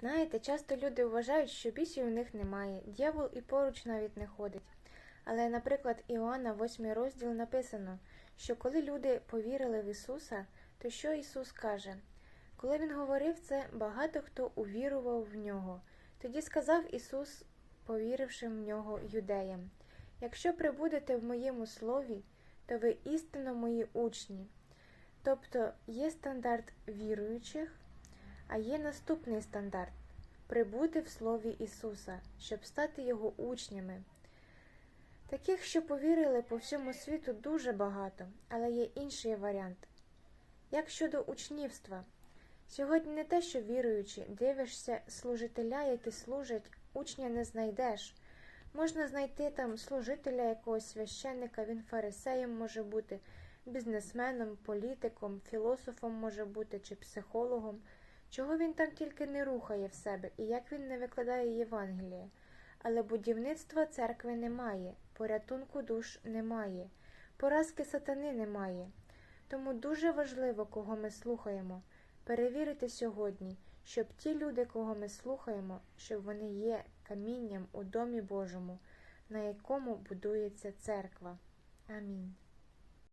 Знаєте, часто люди вважають, що бісів у них немає, дьявол і поруч навіть не ходить. Але, наприклад, Іоанна, 8 розділ написано, що коли люди повірили в Ісуса, то що Ісус каже? Коли Він говорив це, багато хто увірував в нього. Тоді сказав Ісус, повіривши в нього юдеям: Якщо прибудете в моєму слові, то ви істинно мої учні. Тобто є стандарт віруючих, а є наступний стандарт прибути в Слові Ісуса, щоб стати Його учнями. Таких, що повірили по всьому світу, дуже багато, але є інший варіант. Як щодо учнівства, сьогодні не те, що віруючи, дивишся служителя, які служать, учня не знайдеш. Можна знайти там служителя якогось священника, він фарисеєм може бути, бізнесменом, політиком, філософом може бути чи психологом. Чого він там тільки не рухає в себе і як він не викладає Євангеліє. Але будівництва церкви немає, порятунку душ немає, поразки сатани немає. Тому дуже важливо, кого ми слухаємо, перевірити сьогодні, щоб ті люди, кого ми слухаємо, щоб вони є камінням у домі Божому, на якому будується церква. Амінь.